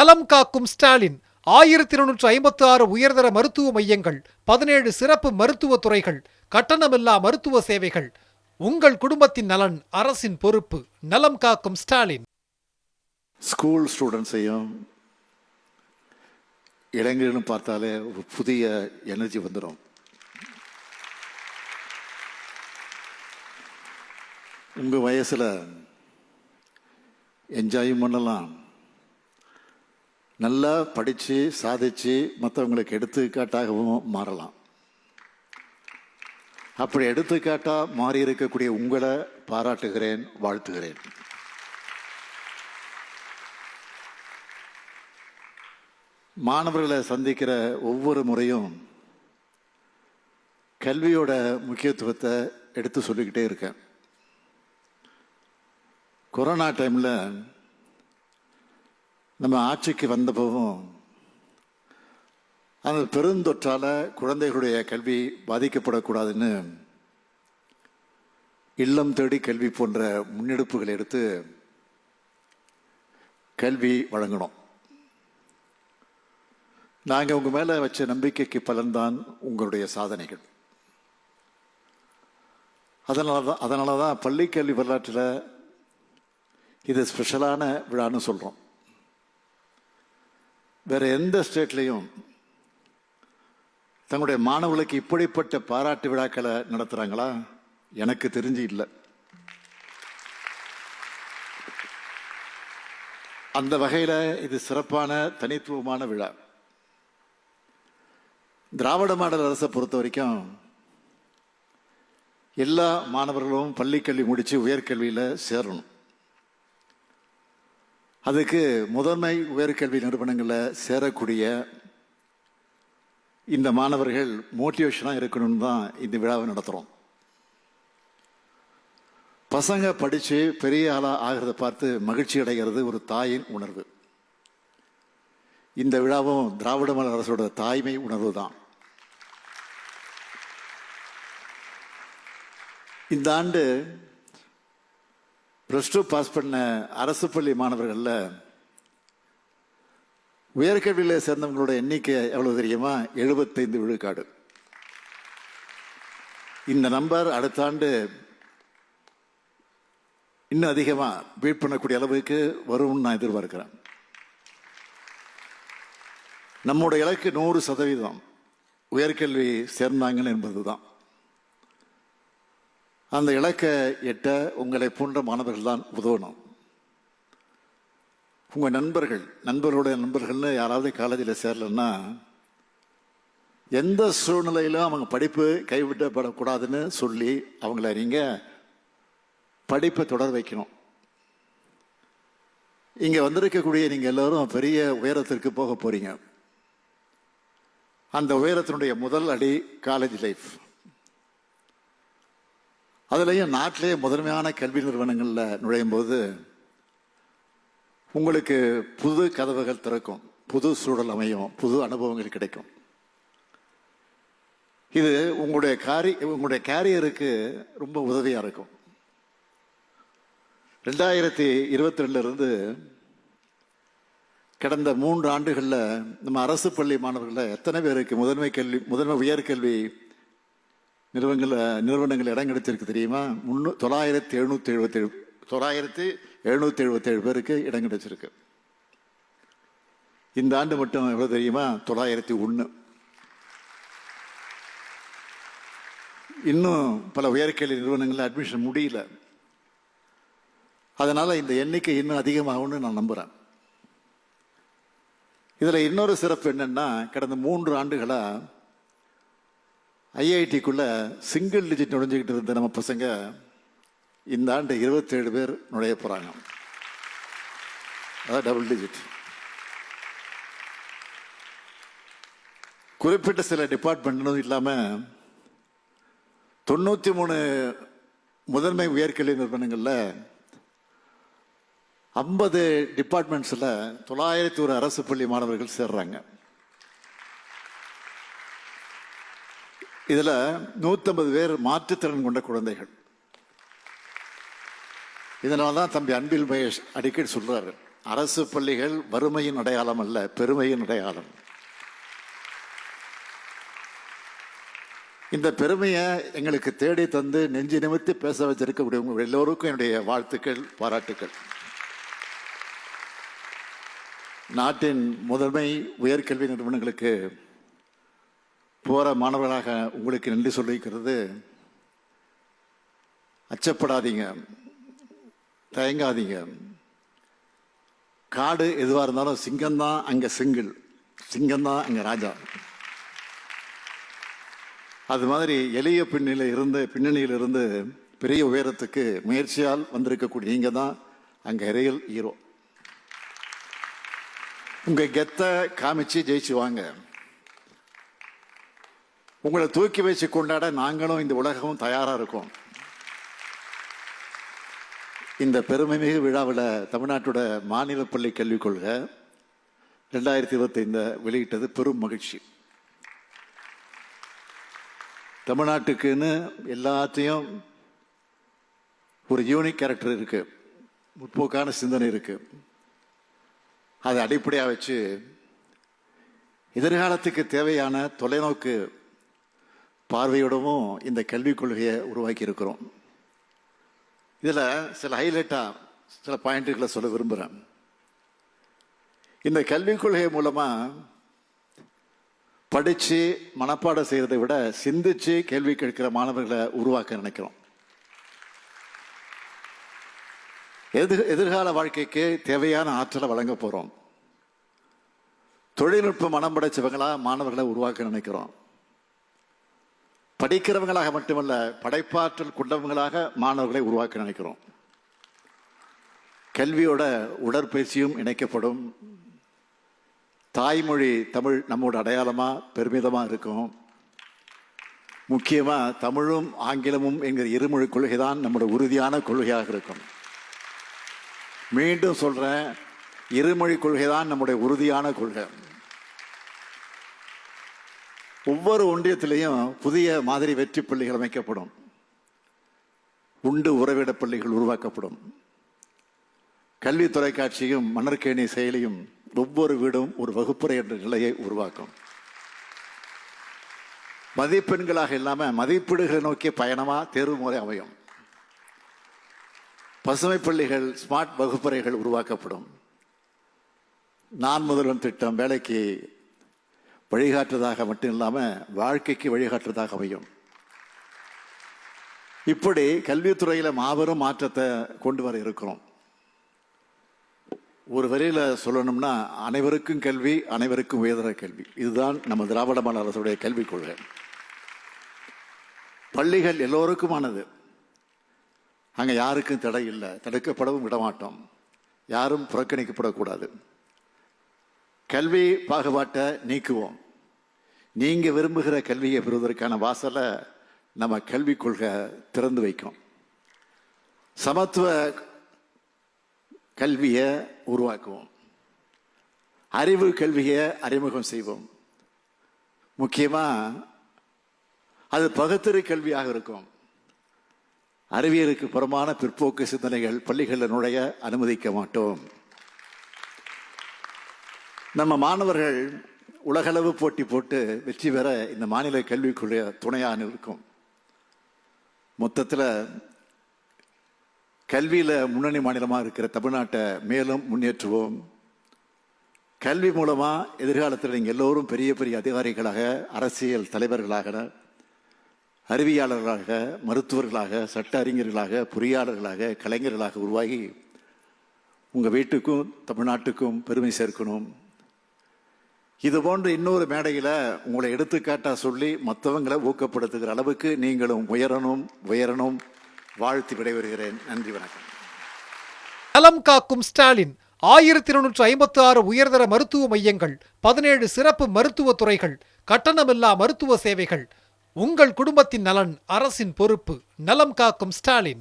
நலம் காக்கும் ஸ்டாலின். ஆயிரத்தி இருநூற்று ஐம்பத்தி ஆறு உயர்தர மருத்துவ மையங்கள் பதினேழு சிறப்பு மருத்துவ துறைகள் கட்டணமில்லா மருத்துவ சேவைகள். உங்கள் குடும்பத்தின் நலன் அரசின் பொறுப்பு. நலம் காக்கும் ஸ்டாலின். ஸ்கூல் ஸ்டூடெண்ட்ஸையும் இளைஞர்களும் பார்த்தாலே ஒரு புதிய எனர்ஜி வந்துடும் உங்கள் வயசில் என்ஜாயும் பண்ணலாம் நல்லா படித்து சாதிச்சு மற்றவங்களுக்கு எடுத்துக்காட்டாகவும் மாறலாம். அப்படி எடுத்துக்காட்டாக மாறி இருக்கக்கூடிய உங்களை பாராட்டுகிறேன் வாழ்த்துகிறேன். மாணவர்களை சந்திக்கிற ஒவ்வொரு முறையும் கல்வியோட முக்கியத்துவத்தை எடுத்து சொல்லிக்கிட்டே இருக்கேன். கொரோனா டைமில் நம்ம ஆட்சிக்கு வந்தபோதும் அந்த பெருந்தொற்றால் குழந்தைகளுடைய கல்வி பாதிக்கப்படக்கூடாதுன்னு இல்லம் தேடி கல்வி போன்ற முன்னெடுப்புகளை எடுத்து கல்வி வழங்கணும். நாங்கள் உங்கள் மேலே வச்ச நம்பிக்கைக்கு பலன்தான் உங்களுடைய சாதனைகள். அதனால தான் அதனால தான் பள்ளிக்கல்வி வரலாற்றில் இது ஸ்பெஷலான விழான்னு சொல்கிறோம் வேற எந்த ஸ்டேட்லேயும் தங்களுடைய மாணவர்களுக்கு இப்படிப்பட்ட பாராட்டு விழாக்களை நடத்துகிறாங்களா எனக்கு தெரிஞ்சு இல்லை. அந்த வகையில் இது சிறப்பான தனித்துவமான விழா. திராவிட மாடல் அரசை பொறுத்த வரைக்கும் எல்லா மாணவர்களும் பள்ளிக்கல்வி முடித்து உயர்கல்வியில் சேரணும். அதுக்கு முதன்மை உயர்கல்வி நிறுவனங்களில் சேரக்கூடிய இந்த மாணவர்கள் மோட்டிவேஷனாக இருக்கணும்னு தான் இந்த விழாவை நடத்துகிறோம் பசங்க படித்து பெரிய ஆளாக ஆகிறத பார்த்து மகிழ்ச்சி அடைகிறது ஒரு தாயின் உணர்வு. இந்த விழாவும் திராவிட மலர் அரசோட தாய்மை உணர்வு தான். இந்த ஆண்டு ப்ளஸ் டூ பாஸ் பண்ண அரசு பள்ளி மாணவர்களில் உயர்கல்வியில் சேர்ந்தவங்களோட எண்ணிக்கை எவ்வளவு தெரியுமா? எழுபத்தைந்து விழுக்காடு. இந்த நம்பர் அடுத்த ஆண்டு இன்னும் அதிகமாக பீட் பண்ணக்கூடிய அளவுக்கு வரும்னு நான் எதிர்பார்க்கிறேன். நம்மோட இலக்கு நூறு சதவீதம் உயர்கல்வி சேர்ந்தாங்கன்னு என்பது தான் அந்த இலக்கை எட்ட உங்களை போன்ற மாணவர்கள் தான் உதவணும். உங்கள் நண்பர்கள் நண்பர்களுடைய நண்பர்கள்னு யாராவது காலேஜில் சேரலன்னா எந்த சூழ்நிலையிலும் அவங்க படிப்பு கைவிட்டப்படக்கூடாதுன்னு சொல்லி அவங்கள நீங்கள் படிப்பை தொடர வைக்கணும். இங்கே வந்திருக்கக்கூடிய நீங்கள் எல்லோரும் பெரிய உயரத்திற்கு போக போகிறீங்க அந்த உயரத்தினுடைய முதல் அடி காலேஜ் லைஃப் அதுலேயும் நாட்டிலே முதன்மையான கல்வி நிறுவனங்களில் நுழையும் போது உங்களுக்கு புது கதவுகள் திறக்கும் புது சூழல் அமையும் புது அனுபவங்கள் கிடைக்கும். இது உங்களுடைய காரி உங்களுடைய கேரியருக்கு ரொம்ப உதவியாக இருக்கும். ரெண்டாயிரத்தி இருபத்தி ரெண்டுலேருந்து கடந்த மூன்று ஆண்டுகளில் நம்ம அரசு பள்ளி மாணவர்களில் எத்தனை பேருக்கு முதன்மை கல்வி முதன்மை உயர்கல்வி நிறுவனங்களில் நிறுவனங்கள் இடம் கிடைச்சிருக்கு தெரியுமா? முன்னூ தொள்ளாயிரத்தி எழுநூற்றி எழுபத்தேழு தொள்ளாயிரத்தி எழுநூற்றி எழுபத்தேழு பேருக்கு இடம் கிடைச்சிருக்கு இந்த ஆண்டு மட்டும் எவ்வளோ தெரியுமா? தொள்ளாயிரத்தி ஒன்று இன்னும் பல உயர்கல்வி நிறுவனங்களில் அட்மிஷன் முடியல. அதனால் இந்த எண்ணிக்கை இன்னும் அதிகமாகும்னு நான் நம்புகிறேன் இதில் இன்னொரு சிறப்பு என்னென்னா கடந்த மூன்று ஆண்டுகளாக ஐஐடிக்குள்ளே சிங்கிள் டிஜிட் நுழைஞ்சிக்கிட்டு இருந்த நம்ம பசங்க இந்த ஆண்டு இருபத்தேழு பேர் நுழைய போகிறாங்க அதான் டபுள் டிஜிட் குறிப்பிட்ட சில டிபார்ட்மெண்ட்னு இல்லாமல் தொண்ணூற்றி மூணு முதன்மை உயர்கல்வி நிறுவனங்களில் ஐம்பது டிபார்ட்மெண்ட்ஸில் தொள்ளாயிரத்தி ஒரு அரசு பள்ளி மாணவர்கள் சேர்றாங்க. இதில் நூற்றம்பது பேர் மாற்றுத்திறன் கொண்ட குழந்தைகள். இதனால தான் தம்பி அன்பில் மகேஷ் அடிக்கடி சொல்கிறாரு அரசு பள்ளிகள் வறுமையின் அடையாளம் அல்ல பெருமையின் அடையாளம். இந்த பெருமையை எங்களுக்கு தேடி தந்து நெஞ்சு நிமித்தி பேச வச்சிருக்கக்கூடிய உங்கள் எல்லோருக்கும் என்னுடைய வாழ்த்துக்கள் பாராட்டுக்கள். நாட்டின் முதன்மை உயர்கல்வி நிறுவனங்களுக்கு போகிற மாணவர்களாக உங்களுக்கு நன்றி சொல்லிக்கிறது. அச்சப்படாதீங்க. தயங்காதீங்க. காடு எதுவாக இருந்தாலும் சிங்கம்தான் அங்கே சிங்கிள் சிங்கம்தான் அங்கே ராஜா. அது மாதிரி எளிய பின்னணியில் இருந்து பின்னணியில் இருந்து பெரிய உயரத்துக்கு முயற்சியால் வந்திருக்கக்கூடிய நீங்கள் தான் அங்கே ரியல் ஹீரோ உங்கள் கெத்தை காமிச்சு ஜெயிச்சு வாங்க உங்களை தூக்கி வச்சு கொண்டாட நாங்களும் இந்த உலகமும் தயாராக இருக்கோம். இந்த பெருமைமிகு விழாவில் தமிழ்நாட்டோட மாநில பள்ளி கல்விக் கொள்கை ரெண்டாயிரத்தி இருபத்தைந்த வெளியிட்டது பெரும் மகிழ்ச்சி. தமிழ்நாட்டுக்குன்னு எல்லாத்தையும் ஒரு யூனிக் கேரக்டர் இருக்குது முற்போக்கான சிந்தனை இருக்கு. அதை அடிப்படையாக வச்சு எதிர்காலத்துக்கு தேவையான தொலைநோக்கு பார்வையோடவும் இந்த கல்விக் கொள்கையை உருவாக்கி இருக்கிறோம் இதில் சில ஹைலைட்டாக சில பாயிண்ட்டுகளை சொல்ல விரும்புகிறேன். இந்த கல்விக் கொள்கை மூலமாக படித்து மனப்பாடம் செய்கிறதை விட சிந்திச்சு கேள்வி கேட்கிற மாணவர்களை உருவாக்க நினைக்கிறோம். எதிர் எதிர்கால வாழ்க்கைக்கு தேவையான ஆற்றலை வழங்க போகிறோம் தொழில்நுட்ப மனம் படைச்சவங்களா மாணவர்களை உருவாக்க நினைக்கிறோம். படிக்கிறவங்களாக மட்டுமல்ல படைப்பாற்றல் கொண்டவங்களாக மாணவர்களை உருவாக்க நினைக்கிறோம். கல்வியோட உடற்பயிற்சியும் இணைக்கப்படும். தாய்மொழி தமிழ் நம்மோட அடையாளமாக பெருமிதமாக இருக்கும். முக்கியமாக தமிழும் ஆங்கிலமும் என்கிற இருமொழி கொள்கை தான் நம்மளோட உறுதியான கொள்கையாக இருக்கும். மீண்டும் சொல்கிறேன் இருமொழி கொள்கை தான் நம்முடைய உறுதியான கொள்கை. ஒவ்வொரு ஒன்றியத்திலையும் புதிய மாதிரி வெற்றி பள்ளிகள் அமைக்கப்படும். உண்டு உறவிட பள்ளிகள் உருவாக்கப்படும். கல்வி தொலைக்காட்சியும் மணற்கேணி செயலியும் ஒவ்வொரு வீடும் ஒரு வகுப்பறை என்ற நிலையை உருவாக்கும். மதிப்பெண்களாக இல்லாமல் மதிப்பீடுகளை நோக்கிய பயணமாக தேர்வு முறை அமையும். பசுமை பள்ளிகள் ஸ்மார்ட் வகுப்பறைகள் உருவாக்கப்படும். நான் முதல்வன் திட்டம் வேலைக்கு வழிகாட்டுறதாக மட்டும் இல்லாமல் வாழ்க்கைக்கு வழிகாட்டுறதாக அமையும். இப்படி கல்வித்துறையில் மாபெரும் மாற்றத்தை கொண்டு வர இருக்கிறோம். ஒரு வரையில் சொல்லணும்னா அனைவருக்கும் கல்வி அனைவருக்கும் உயர்தர கல்வி. இதுதான் நம்ம திராவிட மாநில அரசுடைய கல்விக் கொள்கை. பள்ளிகள் எல்லோருக்குமானது. அங்கே யாருக்கும் தடை இல்லை. தடுக்கப்படவும் விடமாட்டோம். யாரும் புறக்கணிக்கப்படக்கூடாது. கல்வி பாகுபாட்டை நீக்குவோம். நீங்கள் விரும்புகிற கல்வியை பெறுவதற்கான வாசலை நம்ம கல்விக் கொள்கை திறந்து வைக்கும். சமத்துவ கல்வியை உருவாக்குவோம். அறிவு கல்வியை அறிமுகம் செய்வோம். முக்கியமாக அது பகுத்தறி கல்வியாக இருக்கும். அறிவியலுக்கு புறமான பிற்போக்கு சிந்தனைகள் பள்ளிகளில் நுழைய அனுமதிக்க மாட்டோம். நம்ம மாணவர்கள் உலகளவு போட்டி போட்டு வெற்றி பெற இந்த மாநில கல்விக்குரிய துணையாக இருக்கும் மொத்தத்தில் கல்வியில் முன்னணி மாநிலமாக இருக்கிற தமிழ்நாட்டை மேலும் முன்னேற்றுவோம். கல்வி மூலமாக எதிர்காலத்தில் நீங்கள் எல்லோரும் பெரிய பெரிய அதிகாரிகளாக அரசியல் தலைவர்களாக அறிவியாளர்களாக மருத்துவர்களாக சட்ட அறிஞர்களாக பொறியாளர்களாக கலைஞர்களாக உருவாகி உங்கள் வீட்டுக்கும் தமிழ்நாட்டுக்கும் பெருமை சேர்க்கணும். இது போன்ற இன்னொரு மேடையில் உங்களை எடுத்துக்காட்டா சொல்லி மற்றவங்களை ஊக்கப்படுத்துகிற அளவுக்கு நீங்களும் உயரணும் உயரணும். வாழ்த்து விடைபெறுகிறேன். நன்றி வணக்கம். நலம் காக்கும் ஸ்டாலின். ஆயிரத்தி இருநூற்று ஐம்பத்தி ஆறு உயர்தர மருத்துவ மையங்கள் பதினேழு சிறப்பு மருத்துவ துறைகள் கட்டணமில்லா மருத்துவ சேவைகள். உங்கள் குடும்பத்தின் நலன் அரசின் பொறுப்பு. நலம் காக்கும் ஸ்டாலின்.